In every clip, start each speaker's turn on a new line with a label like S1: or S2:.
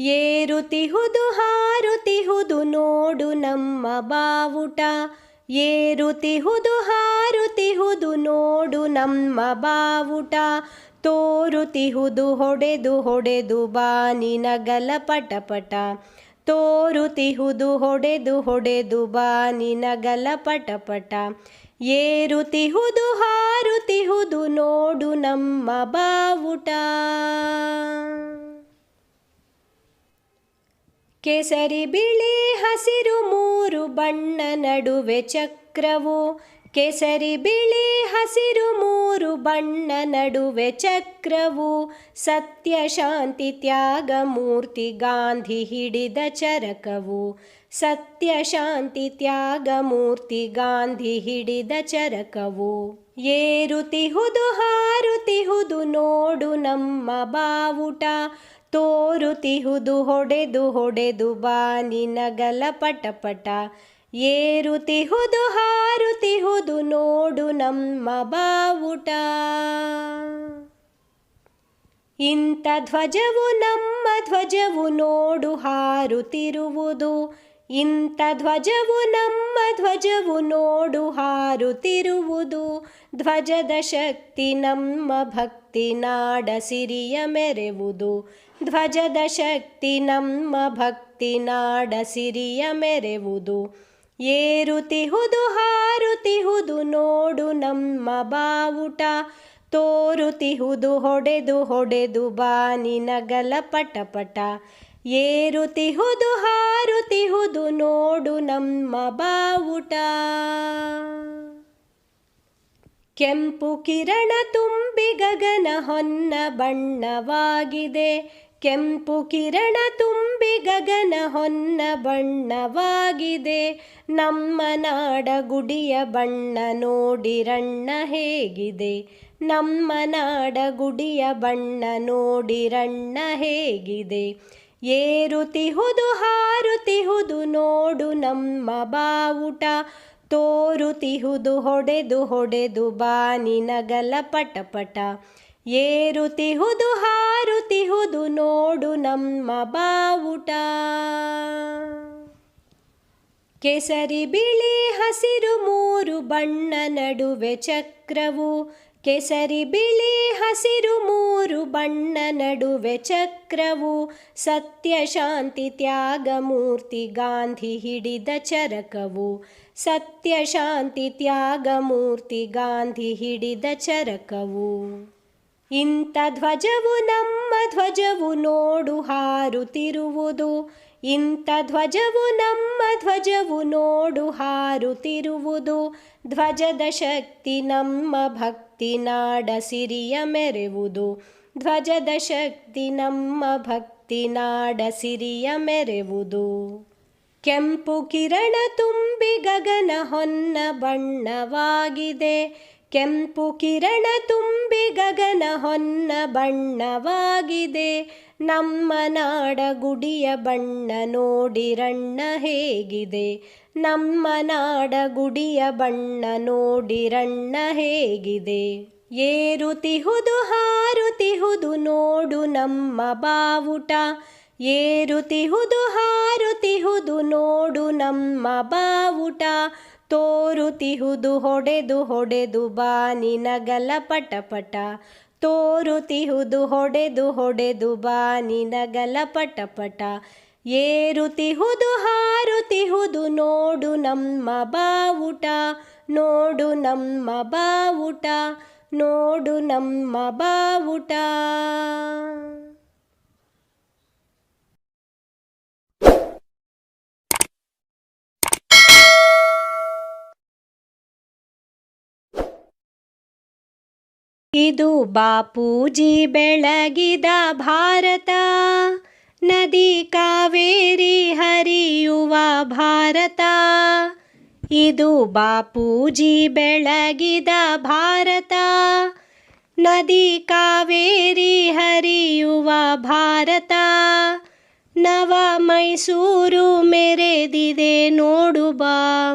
S1: ಏರುತಿಹುದು, ಹಾರುತಿಹುದು ನೋಡು ನಮ್ಮ ಬಾವುಟ. ಏರುತಿಹುದು, ಹಾರುತಿಹುದು ನೋಡು ನಮ್ಮ ಬಾವುಟ. ತೋರುತಿಹುದು, ಹೊಡೆದು ಹೊಡೆದು ಬಾನಿನಗಲ ಪಟಪಟ ತೋರುತಿಹುದು, ಹೊಡೆದು ಹೊಡೆದು ಬಾನಿನಗಲ ಪಟಪಟ ಏರುತಿಹುದು, ಹಾರುತಿಹುದು ನೋಡು ನಮ್ಮ ಬಾವುಟ. ಕೇಸರಿ ಬಿಳಿ ಹಸಿರು ಮೂರು ಬಣ್ಣ ನಡುವೆ ಚಕ್ರವು. ಕೇಸರಿ ಬಿಳಿ ಹಸಿರು ಮೂರು ಬಣ್ಣ ನಡುವೆ ಚಕ್ರವು. ಸತ್ಯ, ಶಾಂತಿ, ತ್ಯಾಗ, ಮೂರ್ತಿ, ಗಾಂಧಿ ಹಿಡಿದ ಚರಕವು. ಸತ್ಯ, ಶಾಂತಿ, ತ್ಯಾಗ, ಮೂರ್ತಿ, ಗಾಂಧಿ ಹಿಡಿದ ಚರಕವು. ಏರುತಿಹುದು, ಹಾರುತಿಹುದು, ನೋಡು ನಮ್ಮ ಬಾವುಟ. ತೋರುತಿಹುದು, ಹೊಡೆದು ಹೊಡೆದು ಬಾನಿನಗಲ ಪಟಪಟ ಏರುತಿಹುದು, ಹಾರುತಿಹುದು, ನೋಡು ನಮ್ಮ ಬಾವುಟ. ಇಂಥ ಧ್ವಜವು ನಮ್ಮ ಧ್ವಜವು, ನೋಡು ಹಾರುತ್ತಿರುವುದು ಇಂಥ ಧ್ವಜವು ನಮ್ಮ ಧ್ವಜವು, ನೋಡು ಹಾರುತ್ತಿರುವುದು ಧ್ವಜದ ಶಕ್ತಿ ನಮ್ಮ ಭಕ್ತಿ. ನಾಡ ಸಿರಿಯ ಮೆರೆವುದು. ಧ್ವಜದ ಶಕ್ತಿ ನಮ್ಮ ಭಕ್ತಿ ನಾಡ ಸಿರಿಯ ಮೆರೆವುದು. ಏರುತಿಹುದು, ಹಾರುತಿಹುದು, ನೋಡು ನಮ್ಮ ಬಾವುಟ. ತೋರುತಿಹುದು, ಹೊಡೆದು ಹೊಡೆದು ಬಾನಿನಗಲ ಪಟಪಟ. ಏರುತಿಹುದು, ಹಾರುತಿಹುದು, ನೋಡು ನಮ್ಮ ಬಾವುಟ. ಕೆಂಪು ಕಿರಣ ತುಂಬಿ ಗಗನ ಹೊನ್ನ ಬಣ್ಣವಾಗಿದೆ. ಕೆಂಪು ಕಿರಣ ತುಂಬಿ ಗಗನ ಹೊನ್ನ ಬಣ್ಣವಾಗಿದೆ. ನಮ್ಮ ನಾಡ ಗುಡಿಯ ಬಣ್ಣ ನೋಡಿರಣ್ಣ ಹೇಗಿದೆ. ನಮ್ಮ ನಾಡ ಗುಡಿಯ ಬಣ್ಣ ನೋಡಿರಣ್ಣ ಹೇಗಿದೆ. ಏರುತಿಹುದು ಹಾರುತಿಹುದು ನೋಡು ನಮ್ಮ ಬಾವುಟ. ತೋರುತಿಹುದು, ಹೊಡೆದು ಹೊಡೆದು ಬಾನಿನಗಲ ಪಟಪಟ ಏರುತಿಹುದು, ಹಾರುತಿಹುದು, ನೋಡು ನಮ್ಮ ಬಾವುಟ. ಕೇಸರಿ ಬಿಳಿ ಹಸಿರು ಮೂರು ಬಣ್ಣ ನಡುವೆ ಚಕ್ರವು ಕೇಸರಿ ಬಿಳಿ ಹಸಿರು ಮೂರು ಬಣ್ಣ ನಡುವೆ ಚಕ್ರವು ಸತ್ಯ ಶಾಂತಿ ತ್ಯಾಗ ಮೂರ್ತಿ ಗಾಂಧಿ ಹಿಡಿದ ಚರಕವು ಸತ್ಯ ಶಾಂತಿ ತ್ಯಾಗ ಮೂರ್ತಿ ಗಾಂಧಿ ಹಿಡಿದ ಚರಕವು. ಇಂಥ ಧ್ವಜವು ನಮ್ಮ ಧ್ವಜವು ನೋಡು ಹಾರುತ್ತಿರುವುದು. ಇಂಥ ಧ್ವಜವು ನಮ್ಮ ಧ್ವಜವು ನೋಡು ಹಾರುತ್ತಿರುವುದು. ಧ್ವಜದ ಶಕ್ತಿ ನಮ್ಮ ಭಕ್ತಿ ನಾಡ ಸಿರಿಯ ಮೆರೆವುದು. ಧ್ವಜದ ಶಕ್ತಿ ನಮ್ಮ ಭಕ್ತಿ ನಾಡ ಸಿರಿಯ ಮೆರೆವುದು. ಕೆಂಪು ಕಿರಣ ತುಂಬಿ ಗಗನ ಹೊನ್ನ ಬಣ್ಣವಾಗಿದೆ. ಕೆಂಪು ಕಿರಣ ತುಂಬಿ ಗಗನ ಹೊನ್ನ ಬಣ್ಣವಾಗಿದೆ. ನಮ್ಮ ನಾಡ ಗುಡಿಯ ಬಣ್ಣ ನೋಡಿರಣ್ಣ ಹೇಗಿದೆ? ನಮ್ಮ ನಾಡ ಗುಡಿಯ ಬಣ್ಣ ನೋಡಿರಣ್ಣ ಹೇಗಿದೆ? ಏರುತಿಹುದು, ಹಾರುತಿಹುದು ನೋಡು ನಮ್ಮ ಬಾವುಟ. ಏರುತಿಹುದು, ಹಾರುತಿಹುದು ನೋಡು ನಮ್ಮ ಬಾವುಟ. ತೋರುತಿಹುದು, ಹೊಡೆದು ಹೊಡೆದು ಬಾನಿನಗಲ ಪಟಪಟ. ತೋರುತಿಹುದು, ಹೊಡೆದು ಹೊಡೆದು ಬಾನಿನಗಲ ಪಟಪಟ. ಏರುತಿಹುದು, ಹಾರುತಿಹುದು, ನೋಡು ನಮ್ಮ ಬಾವುಟ. ನೋಡು ನಮ್ಮ ಬಾವುಟ, ನೋಡು ನಮ್ಮ ಬಾವುಟ. ಇದು ಬಾಪೂಜಿ ಬೆಳಗಿದ ಭಾರತ. ನದಿ ಕಾವೇರಿ ಹರಿಯುವ ಭಾರತ. ಇದು ಬಾಪೂಜಿ ಬೆಳಗಿದ ಭಾರತ. ನದಿ ಕಾವೇರಿ ಹರಿಯುವ ಭಾರತ. ನವ ಮೈಸೂರು ಮೆರೆದಿದೆ ನೋಡು ಬಾ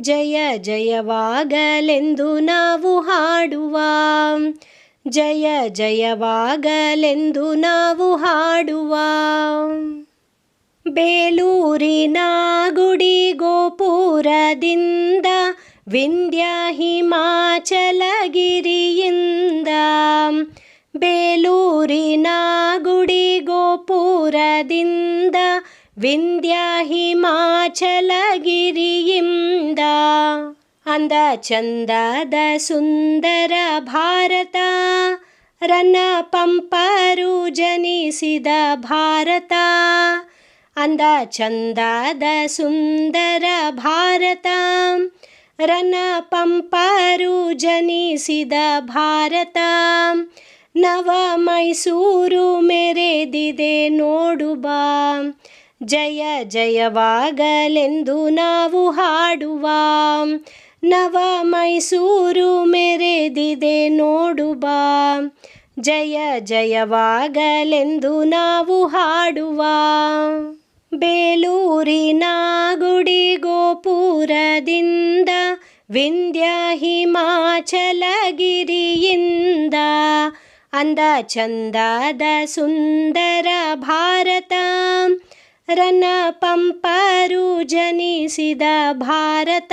S1: ಜಯ ಜಯವಾಗಲೆಂದು ನಾವು ಹಾಡುವ. ಜಯ ಜಯವಾಗಲೆಂದು ನಾವು ಹಾಡುವ. ಬೇಲೂರಿನ ಗುಡಿ ಗೋಪುರದಿಂದ ವಿಂಧ್ಯ ಹಿಮಾಚಲಗಿರಿಯಿಂದ. ಬೇಲೂರಿನ ಗುಡಿ ಗೋಪುರದಿಂದ ವಿಂಧ್ಯ ಹಿಮಾಚಲಗಿರಿಯಿಂದ. ಅಂದ ಚಂದದ ಸುಂದರ ಭಾರತ, ರನ್ನ ಪಂಪರು ಜನಿಸಿದ ಭಾರತ. ಅಂದ ಚಂದದ ಸುಂದರ ಭಾರತ ರನ ಪಂಪರು ಜನಿಸಿದ ಭಾರತ. ನವ ಮೈಸೂರು ಮೆರೆದಿದೆ ನೋಡು ಬಾ ಜಯ ಜಯವಾಗಲೆಂದು ನಾವು ಹಾಡುವ. ನವ ಮೈಸೂರು ಮೆರೆದಿದೆ ನೋಡು ಜಯ ಜಯವಾಗಲೆಂದು ನಾವು ಹಾಡುವ. ಬೇಲೂರಿನ ಗುಡಿ ಗೋಪುರದಿಂದ ವಿಂಧ್ಯ ಹಿಮಾಚಲಗಿರಿಯಿಂದ ಅಂದ ಚಂದದ ಸುಂದರ ಭಾರತ. ರನ ಪಂಪರು ಜನಿಸಿದ ಭಾರತ.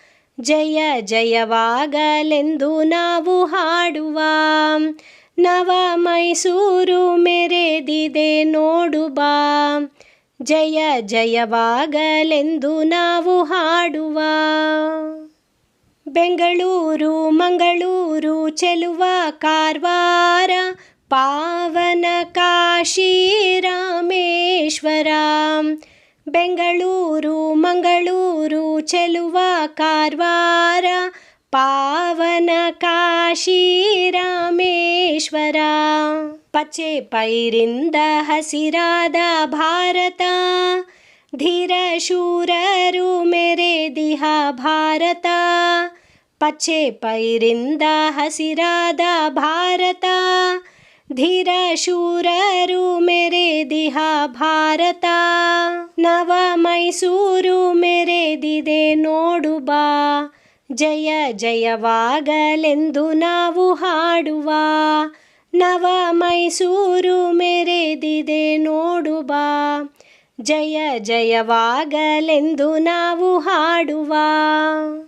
S1: ಜಯ ಜಯವಾಗಲೆಂದು ನಾವು ಹಾಡುವ. ನವ ಮೈಸೂರು ಮೆರೆದಿದೆ ನೋಡು ಬಾ ಜಯ ಜಯವಾಗಲೆಂದು ನಾವು ಹಾಡುವ. ಬೆಂಗಳೂರು, ಮಂಗಳೂರು ಚೆಲುವ ಕಾರವಾರ. ಪಾವನ ಕಾಶಿ ರಾಮೇಶ್ವರ. बेङ्गळूरु मङ्गलूरु चेल कारवार पावनकाशी रामेश्वर पचे पैरि हसिरा द भारत धीर शूररु मेरे दिह भारत पचे पैरि हसिरा द भारत ಧೀರ ಶೂರರು ದಿಹಾ ಭಾರತ. ನವ ಮೈಸೂರು ಮೆರೆದಿದೆ ನೋಡು ಬಾ ಜಯ ಜಯವಾಗಲೆಂದು ನಾವು ಹಾಡುವ. ನವ ಮೈಸೂರು ಮೆರೆದಿದೆ ನೋಡು ಬಾ ಜಯ ಜಯವಾಗಲೆಂದು ನಾವು ಹಾಡುವ.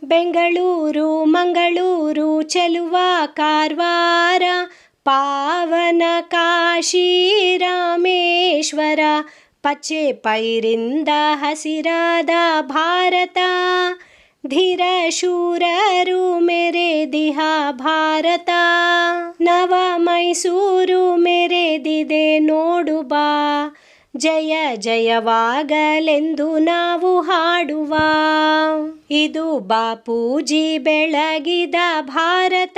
S1: ಬೆಂಗಳೂರು, ಮಂಗಳೂರು ಚೆಲುವ ಕಾರವಾರ. ಪಾವನ ಕಾಶಿ ರಾಮೇಶ್ವರ ಪಚ್ಚೆ ಪೈರಿಂದ ಹಸಿರಾದ ಭಾರತ. ಧೀರ ಶೂರರು ಮೆರೆದಿಹ ಭಾರತ. ನವ ಮೈಸೂರು ಮೆರೆದಿದೆ ನೋಡು ಬಾ ಜಯ ಜಯವಾಗಲೆಂದು ನಾವು ಹಾಡುವ. ಇದು ಬಾಪೂಜಿ ಬೆಳಗಿದ ಭಾರತ.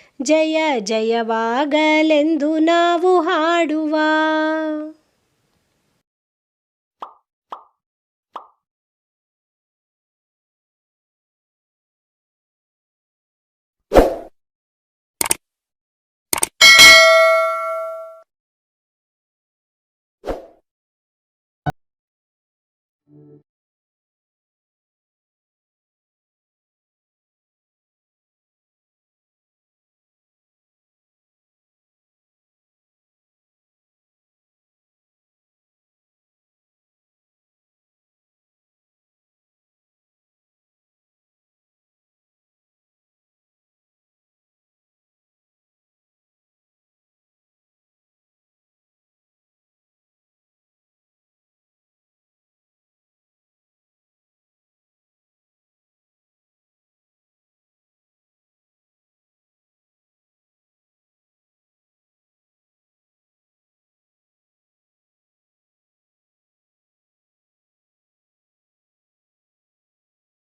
S1: ಜಯ ಜಯವಾಗಲೆಂದು ನಾವು ಹಾಡುವ